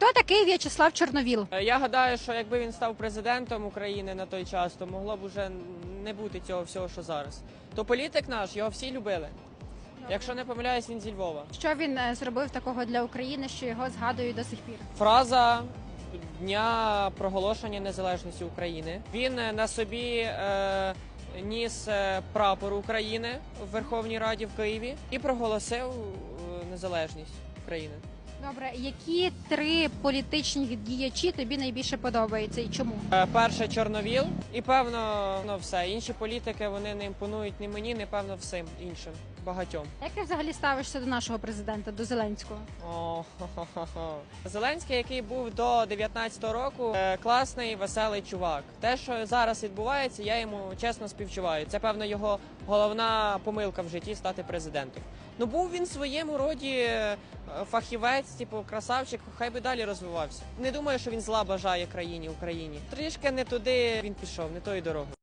Хто такий В'ячеслав Чорновіл? Е, Я гадаю, що якби він став президентом України на той час, то могло б уже не бути цього всього, що зараз. То політик наш, його всі любили. Якщо не помиляюсь, він зі Львова. Що він е, зробив такого для України, що його згадують до сих пір? Фраза дня проголошення незалежності України. Він е, на собі е, ніс е, прапор України в Верховній Раді в Києві і проголосив е, незалежність України. Добре, які три політичні діячі тобі найбільше подобаються і чому? Е, Перше Чорновіл, і певно, ну все. Інші політики вони не імпонують ні мені, ні певно всім іншим багатьом. Як ти взагалі ставишся до нашого президента, до Зеленського? О, хо-хо-хо. Зеленський, який був до 19-го року, е, класний, веселий чувак. Те, що зараз відбувається, я йому чесно співчуваю. Це певно його головна помилка в житті стати президентом. Ну був він в своєму роді е, фахівець, типу красавчик, хай би далі розвивався. Не думаю, що він зла бажає країні Україні. Трішки не туди він пішов, не тою дорогою.